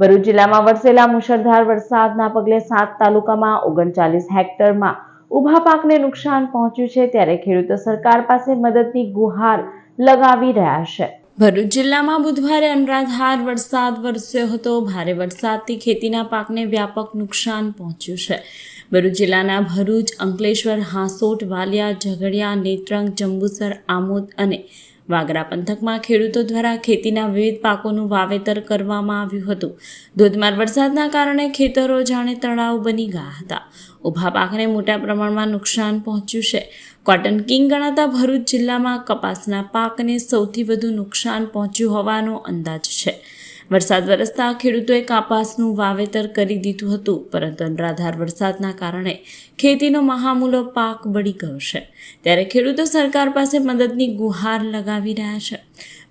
ભરૂચ જિલ્લામાં વરસેલા મુશળધાર વરસાદના પગલે સાત તાલુકામાં ઓગણચાલીસ હેક્ટરમાં ઊભા પાકને નુકસાન પહોંચ્યું છે ત્યારે ખેડૂતો સરકાર પાસે મદદની ગુહાર લગાવી રહ્યા છે. ભરૂચ જિલ્લામાં બુધવારે અનરાધાર વરસાદ વરસ્યો હતો. ભારે વરસાદથી ખેતીના પાકને વ્યાપક નુકસાન પહોંચ્યું છે. ભરૂચ જિલ્લાના ભરૂચ, અંકલેશ્વર, હાંસોટ, વાલિયા, ઝઘડિયા, નેત્રંગ, જંબુસર, આમોદ અને વાગરા પંથકમાં ખેડૂતો દ્વારા ખેતીના વિવિધ પાકોનું વાવેતર કરવામાં આવ્યું હતું. ધોધમાર વરસાદના કારણે ખેતરો જાણે તળાવ બની ગયા હતા. ઊભા પાકને મોટા પ્રમાણમાં નુકસાન પહોંચ્યું છે. કોટન કિંગ ગણાતા ભરૂચ જિલ્લામાં કપાસના પાકને સૌથી વધુ નુકસાન પહોંચ્યું હોવાનો અંદાજ છે. વરસાદ વરસતા ખેડૂતોએ કપાસનું વાવેતર કરી દીધું હતું, પરંતુ અનરાધાર વરસાદના કારણે ખેતીનો મહામૂલો પાક બળી ગયો છે. ત્યારે ખેડૂતો સરકાર પાસે મદદની ગુહાર લગાવી રહ્યા છે.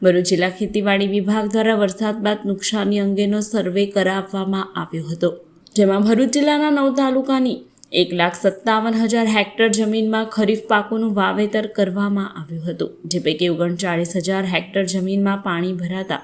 ભરૂચ જિલ્લા ખેતીવાડી વિભાગ દ્વારા વરસાદ બાદ નુકસાની અંગેનો સર્વે કરાવવામાં આવ્યો હતો. જેમાં ભરૂચ જિલ્લાના નવ તાલુકાની એક લાખ સત્તાવન હજાર હેક્ટર જમીનમાં ખરીફ પાકોનું વાવેતર કરવામાં આવ્યું હતું, જે પૈકી ઓગણચાળીસ હજાર હેક્ટર જમીનમાં પાણી ભરાતા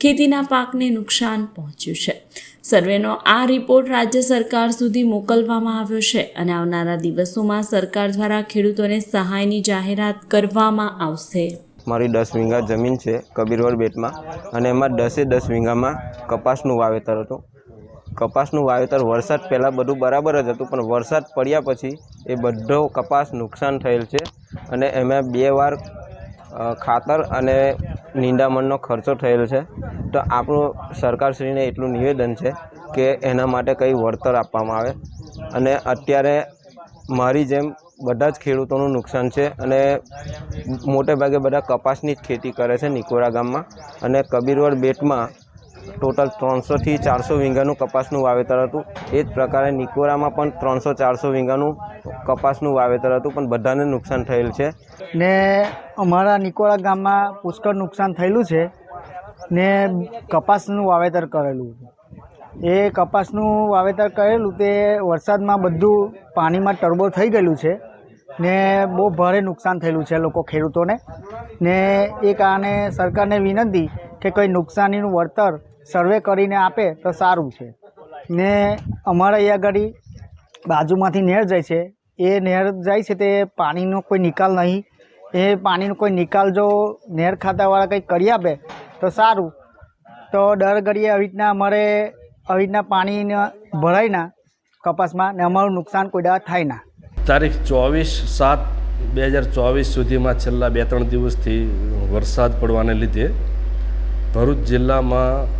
ખેતીના પાકને નુકસાન પહોંચ્યું છે. સર્વેનો આ રિપોર્ટ રાજ્ય સરકાર સુધી મોકલવામાં આવ્યો છે અને આવનારા દિવસોમાં સરકાર દ્વારા ખેડૂતોને સહાયની જાહેરાત કરવામાં આવશે. મારી દસ વીંગા જમીન છે કબીરવડ બેટમાં અને એમાં દસે દસ વીંગામાં કપાસનું વાવેતર હતું. કપાસનું વાવેતર વરસાદ પહેલાં બધું બરાબર જ હતું, પણ વરસાદ પડ્યા પછી એ બધો કપાસ નુકસાન થયેલ છે અને એમાં બે વાર ખાતર અને નિંદામણનો ખર્ચો થયેલ છે. તો આપણું સરકારશ્રીને એટલું નિવેદન છે કે એના માટે કંઈ વળતર આપવામાં આવે. અને અત્યારે મારી જેમ બધા જ ખેડૂતોનું નુકસાન છે અને મોટે ભાગે બધા કપાસની જ ખેતી કરે છે નિકોરા ગામમાં. અને કબીરવડ બેટમાં ટોટલ ત્રણસોથી ચારસો વીંઘાનું કપાસનું વાવેતર હતું. એ જ પ્રકારે નિકોરામાં પણ ત્રણસો ચારસો વીંઘાનું કપાસનું વાવેતર હતું, પણ બધાને નુકસાન થયેલ છે. ને અમારા નિકોળા ગામમાં પુષ્કળ નુકસાન થયેલું છે ને કપાસનું વાવેતર કરેલું એ કપાસનું વાવેતર કરેલું તે વરસાદમાં બધું પાણીમાં ટરબો થઈ ગયેલું છે ને બહુ ભારે નુકસાન થયેલું છે લોકો ખેડૂતોને. ને એ કારણે સરકારને વિનંતી કે કંઈ નુકસાનીનું વળતર સર્વે કરીને આપે તો સારું છે. ને અમારા અહીંયા આગળ બાજુમાંથી નહેર જાય છે. એ નહેર જાય છે તે પાણીનો કોઈ નિકાલ નહીં. એ પાણીનો કોઈ નિકાલ જો નહેર ખાતાવાળા કંઈક કરી આપે તો સારું. તો દર ઘડીએ આવી રીતના અમારે આવી રીતના પાણી ભરાય ના કપાસમાં ને અમારું નુકસાન કોઈ દાવા થાય ના. તારીખ ચોવીસ સાત બે હજાર ચોવીસ સુધીમાં છેલ્લા બે ત્રણ દિવસથી વરસાદ પડવાને લીધે ભરૂચ જિલ્લામાં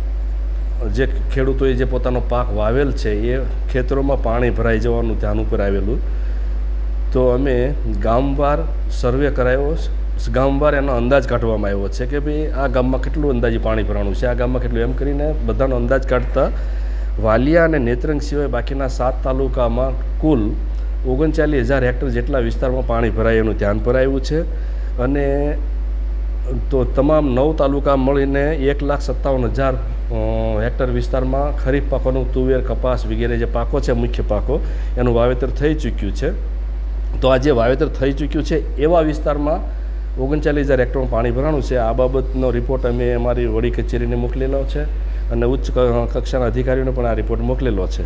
જે ખેડૂતોએ જે પોતાનો પાક વાવેલ છે, એ ખેતરોમાં પાણી ભરાઈ જવાનું ધ્યાન ઉપર આવેલું. તો અમે ગામવાર સર્વે કરાયો. ગામવાર એનો અંદાજ કાઢવામાં આવ્યો છે કે ભાઈ આ ગામમાં કેટલું અંદાજે પાણી ભરાણું છે? આ ગામમાં કેટલું? એમ કરીને બધાનો અંદાજ કાઢતા વાલિયા અને નેત્રંગ સિવાય બાકીના સાત તાલુકામાં કુલ ઓગણચાલીસ હજાર હેક્ટર જેટલા વિસ્તારમાં પાણી ભરાય એનું ધ્યાન પર આવ્યું છે. અને તો તમામ નવ તાલુકા મળીને એક લાખ સત્તાવન હજાર હેક્ટર વિસ્તારમાં ખરીફ પાકોનું તુવેર, કપાસ વગેરે જે પાકો છે, મુખ્ય પાકો, એનું વાવેતર થઈ ચૂક્યું છે. તો આ જે વાવેતર થઈ ચૂક્યું છે, એવા વિસ્તારમાં ઓગણચાલીસ હજાર હેક્ટરમાં પાણી ભરાણું છે. આ બાબતનો રિપોર્ટ અમે અમારી વડી કચેરીને મોકલેલો છે અને ઉચ્ચ કક્ષાના અધિકારીઓને પણ આ રિપોર્ટ મોકલેલો છે.